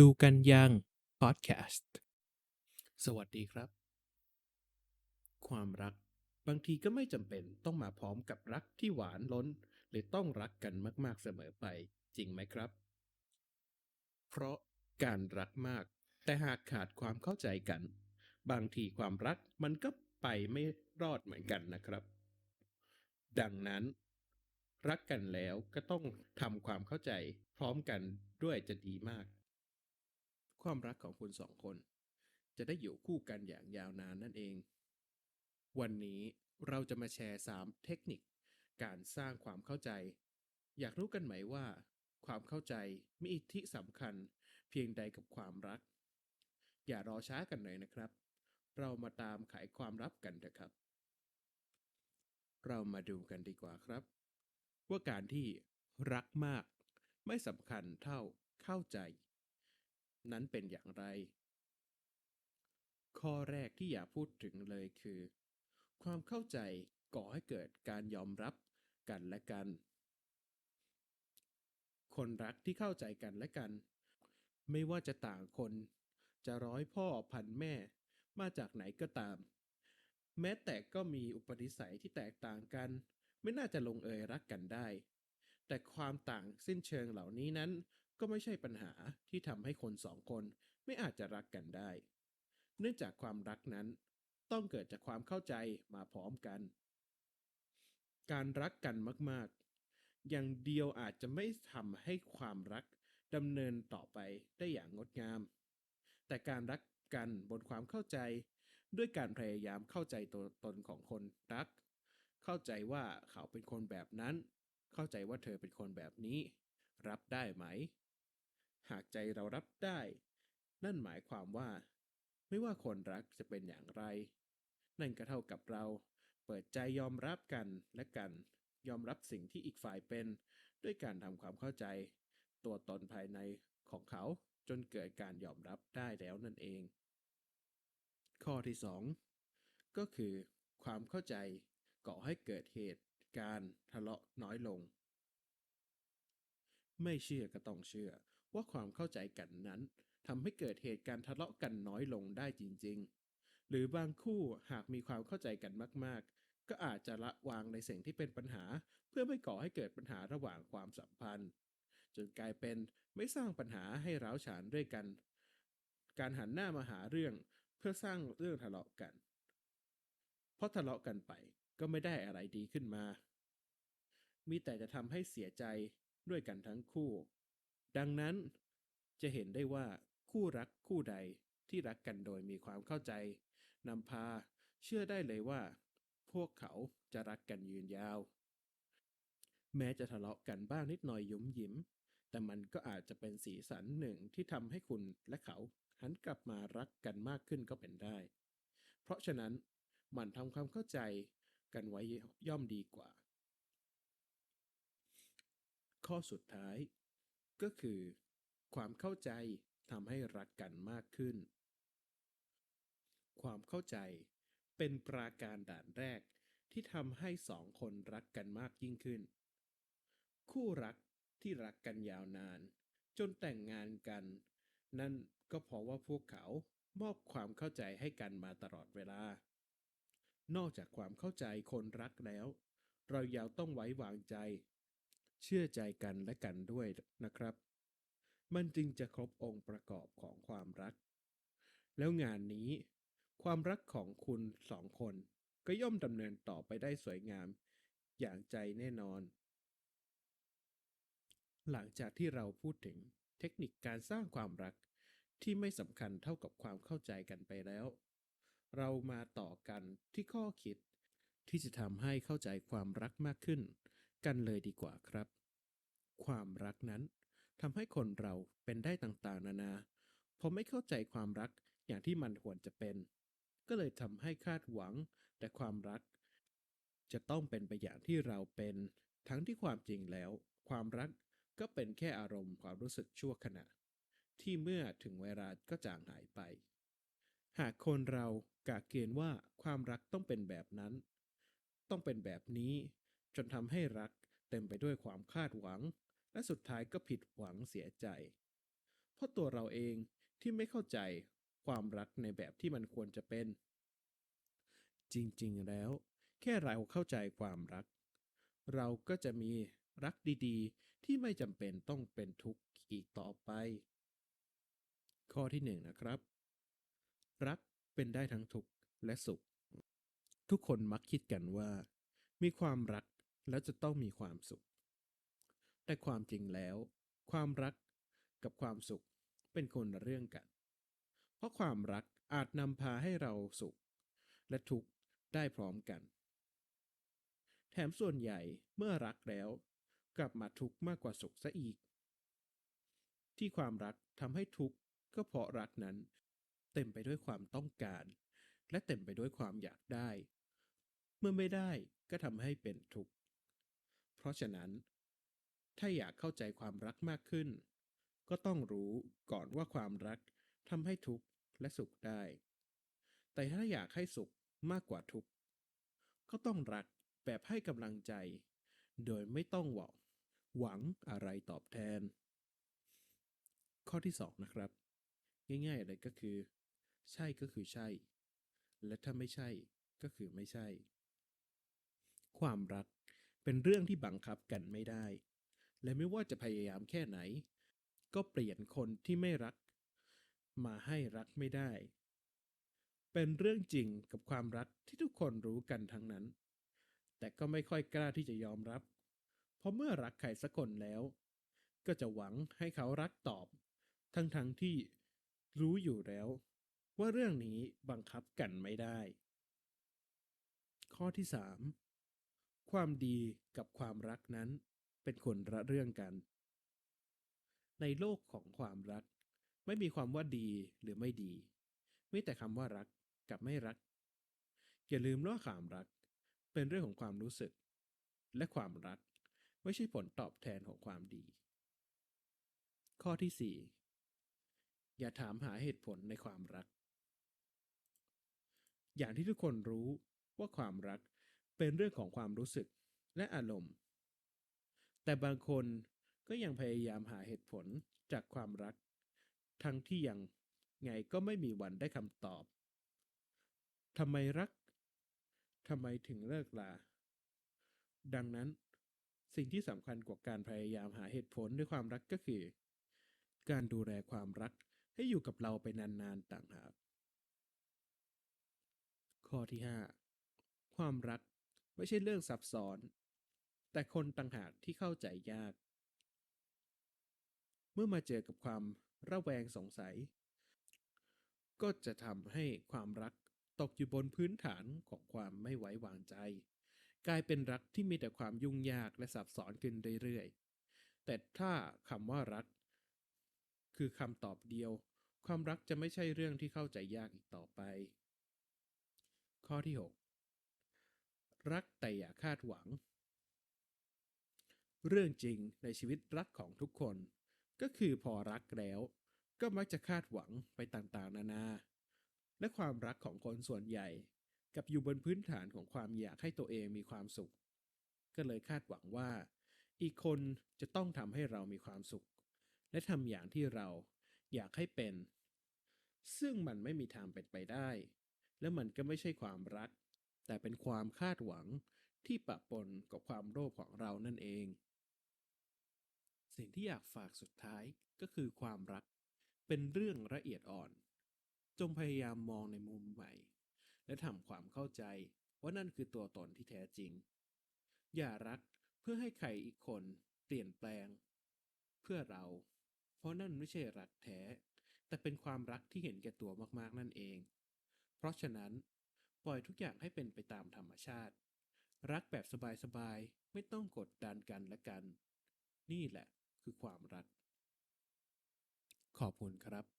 ดูกันยังพอดแคสต์ สวัสดีครับ ความรักบางทีก็ไม่จำเป็นต้องมาพร้อมกับรักที่หวานล้น หรือต้องรักกันมากๆเสมอไปจริงไหมครับ เพราะการรักมาก แต่หากขาดความเข้าใจกัน บางทีความรักมันก็ไปไม่รอดเหมือนกันนะครับ ดังนั้น รักกันแล้วก็ต้องทำความเข้าใจพร้อมกันด้วยจะดีมาก ความรักของคุณสองคน จะได้อยู่คู่กันอย่างยาวนานนั่นเอง วันนี้เราจะมาแชร์ 3 เทคนิค การสร้างความเข้าใจ อยากรู้กันไหมว่า ความเข้าใจมีอิทธิสำคัญเพียงใดกับความรัก อย่ารอช้ากันเลยนะครับ เรามาตามไขความลับกันเถอะครับ เรามาดูกันดีกว่าครับ ว่าการที่รักมากไม่สำคัญเท่าเข้าใจ นั้นเป็นอย่างไร ข้อแรกที่อยากพูดถึงเลยคือ ความเข้าใจก่อให้เกิดการยอมรับกันและกัน คนรักที่เข้าใจกันและกัน ไม่ว่าจะต่างคน จะร้อยพ่อพันแม่ มาจากไหนก็ตาม แม้แต่ก็มีอุปนิสัยที่แตกต่างกัน ไม่น่าจะลงเอยรักกันได้ แต่ความต่างสิ้นเชิงเหล่านี้นั้น ก็ไม่ใช่ปัญหาที่ทำให้คนสองคนไม่อาจจะรักกันได้ เนื่องจากความรักนั้นต้องเกิดจากความเข้าใจมาพร้อมกัน การรักกันมากๆ อย่างเดียวอาจจะไม่ทำให้ความรักดำเนินต่อไปได้อย่างงดงาม แต่การรักกันบนความเข้าใจด้วยการพยายามเข้าใจตัวตนของคนรัก เข้าใจว่าเขาเป็นคนแบบนั้น เข้าใจว่าเธอเป็นคนแบบนี้ รับได้ไหม หากใจเรารับได้ นั่นหมายความว่า ไม่ว่าคนรักจะเป็นอย่างไร นั่นก็เท่ากับเรา เปิดใจยอมรับกันและกัน ยอมรับสิ่งที่อีกฝ่ายเป็น ด้วยการทำความเข้าใจ ตัวตนภายในของเขาจนเกิดการยอมรับได้แล้วนั่นเอง ข้อที่สองก็คือ ความเข้าใจก่อให้เกิดเหตุการทะเลาะน้อยลง ไม่เชื่อก็ต้องเชื่อ ว่าความเข้าใจกันนั้นทำให้เกิดเหตุการณ์ทะเลาะกันน้อยลงได้จริง ๆ หรือบางคู่หากมีความเข้าใจกันมาก ๆ ก็อาจจะละวางในสิ่งที่เป็นปัญหา เพื่อไม่ก่อให้เกิดปัญหาระหว่างความสัมพันธ์ จนกลายเป็นไม่สร้างปัญหาให้ร้าวฉานด้วยกัน การหันหน้ามาหาเรื่องเพื่อสร้างเรื่องทะเลาะกัน เพราะทะเลาะกันไปก็ไม่ได้อะไรดีขึ้นมา มีแต่จะทำให้เสียใจด้วยกันทั้งคู่ ดังนั้นจะเห็นได้ว่าคู่รักคู่ใดที่รักกันโดยมีความเข้าใจนำพาเชื่อได้เลยว่า พวกเขาจะรักกันยืนยาว แม้จะทะเลาะกันบ้างนิดหน่อยยุมยิมแต่มันก็อาจจะเป็นสีสันหนึ่งที่ทำให้คุณและเขาหันกลับมารักกันมากขึ้นก็เป็นได้ เพราะฉะนั้นหมันทำความเข้าใจกันไว้ย่อมดีกว่า ข้อสุดท้าย ก็คือ ความเข้าใจทำให้รักกันมากขึ้น ความเข้าใจเป็นปราการด่านแรกที่ทำให้สองคนรักกันมากยิ่งขึ้น คู่รักที่รักกันยาวนาน จนแต่งงานกัน นั่นก็เพราะว่าพวกเขามอบความเข้าใจให้กันมาตลอดเวลา นอกจากความเข้าใจคนรักแล้ว เรายังต้องไว้วางใจ เชื่อใจกันและกันด้วยนะครับ มันจึงจะครบองค์ประกอบของความรัก แล้วงานนี้ ความรักของคุณสองคนก็ย่อมดำเนินต่อไปได้สวยงาม อย่างใจแน่นอน หลังจากที่เราพูดถึงเทคนิคการสร้างความรักที่ไม่สำคัญเท่ากับความเข้าใจกันไปแล้ว เรามาต่อกันที่ข้อคิดที่จะทำให้เข้าใจความรักมากขึ้น กันเลยดีกว่าครับ ความรักนั้นทำให้คนเราเป็นได้ต่างๆ นานาพอไม่เข้าใจความรักอย่างที่มันควรจะเป็น ก็เลยทำให้คาดหวัง แต่ความรัก จะต้องเป็นไปอย่างที่เราเป็น ทั้งที่ความจริงแล้ว ความรักก็เป็นแค่อารมณ์ความรู้สึกชั่วขณะ ที่เมื่อถึงเวลาก็จางหายไป หากคนเรากะเกณฑ์ว่าความรักต้องเป็นแบบนั้น ต้องเป็นแบบนี้ จนทำให้รักเต็มไปด้วยความคาดหวัง และสุดท้ายก็ผิดหวังเสียใจ เพราะตัวเราเองที่ไม่เข้าใจความรักในแบบที่มันควรจะเป็น จริงๆแล้ว แค่เราเข้าใจความรัก เราก็จะมีรักดีๆ ที่ไม่จำเป็นต้องเป็นทุกข์อีกต่อไป ข้อที่หนึ่งนะครับ รักเป็นได้ทั้งทุกข์และสุข ทุกคนมักคิดกันว่า มีความรักแล้วจะต้องมีความสุข แต่ความจริงแล้ว ความรักกับความสุขเป็นคนละเรื่องกัน เพราะความรักอาจนำพาให้เราสุข และทุกข์ได้พร้อมกัน แถมส่วนใหญ่เมื่อรักแล้ว กลับมาทุกข์มากกว่าสุขซะอีก ที่ความรักทำให้ทุกข์ก็เพราะรักนั้น เต็มไปด้วยความต้องการ และเต็มไปด้วยความอยากได้ เมื่อไม่ได้ก็ทำให้เป็นทุกข์ เพราะฉะนั้น ถ้าอยากเข้าใจความรักมากขึ้น ก็ต้องรู้ก่อนว่าความรักทำให้ทุกข์และสุขได้ แต่ถ้าอยากให้สุขมากกว่าทุกข์ ก็ต้องรักแบบให้กำลังใจ โดยไม่ต้องหวังหวังอะไรตอบแทน ข้อที่สองนะครับ ง่ายๆเลยก็คือ ใช่ก็คือใช่ และถ้าไม่ใช่ก็คือไม่ใช่ ความรักเป็นเรื่องที่บังคับกันไม่ได้ และไม่ว่าจะพยายามแค่ไหน ก็เปลี่ยนคนที่ไม่รัก มาให้รักไม่ได้ เป็นเรื่องจริงกับความรักที่ทุกคนรู้กันทั้งนั้น แต่ก็ไม่ค่อยกล้าที่จะยอมรับ เพราะเมื่อรักใครสักคนแล้ว ก็จะหวังให้เขารักตอบ ทั้งๆทที่รู้อยู่แล้ว ว่าเรื่องนี้บังคับกันไม่ได้ ข้อที่สามความดีกับความรักนั้น เป็นคนละเรื่องกัน ในโลกของความรัก ไม่มีความว่าดีหรือไม่ดี มีแต่คำว่ารักกับไม่รัก อย่าลืมว่าความรัก เป็นเรื่องของความรู้สึก และความรักไม่ใช่ผลตอบแทนของความดี ข้อที่สี่อย่าถามหาเหตุผลในความรัก อย่างที่ทุกคนรู้ว่าความรักเป็นเรื่องของความรู้สึกและอารมณ์ แต่บางคนก็ยังพยายามหาเหตุผลจากความรัก ทั้งที่ยังไงก็ไม่มีวันได้คำตอบทำไมรักทำไมถึงเลิกลา ดังนั้นสิ่งที่สำคัญกว่าการพยายามหาเหตุผลด้วยความรักก็คือ การดูแลความรักให้อยู่กับเราไปนานๆต่างหากข้อที่ 5 ความรักไม่ใช่เรื่องซับซ้อน แต่คนต่างหากที่เข้าใจยาก เมื่อมาเจอกับความระแวงสงสัย ก็จะทำให้ความรักตกอยู่บนพื้นฐานของความไม่ไว้วางใจ กลายเป็นรักที่มีแต่ความยุ่งยากและซับซ้อนขึ้นเรื่อยๆ แต่ถ้าคำว่ารัก คือคำตอบเดียว ความรักจะไม่ใช่เรื่องที่เข้าใจยากอีกต่อไป ข้อที่ 6 รักแต่อย่าคาดหวัง เรื่องจริงในชีวิตรักของทุกคน ก็คือพอรักแล้ว ก็มักจะคาดหวังไปต่างๆ นานา และความรักของคนส่วนใหญ่ กับอยู่บนพื้นฐานของความอยากให้ตัวเองมีความสุข ก็เลยคาดหวังว่า อีกคนจะต้องทำให้เรามีความสุข และทำอย่างที่เราอยากให้เป็น ซึ่งมันไม่มีทางเป็นไปได้ และมันก็ไม่ใช่ความรัก แต่เป็นความคาดหวังที่ปะปนกับความโลภของเรานั่นเอง สิ่งที่อยากฝากสุดท้ายก็คือความรัก เป็นเรื่องละเอียดอ่อน จงพยายามมองในมุมใหม่ และทำความเข้าใจว่านั่นคือตัวตนที่แท้จริง อย่ารักเพื่อให้ใครอีกคนเปลี่ยนแปลง เพื่อเรา เพราะนั่นไม่ใช่รักแท้ แต่เป็นความรักที่เห็นแก่ตัวมากๆนั่นเอง เพราะฉะนั้น ปล่อยทุกอย่างให้เป็นไปตามธรรมชาติ รักแบบสบายๆไม่ต้องกดดันกันและกัน นี่แหละ คือความรัก ขอบคุณครับ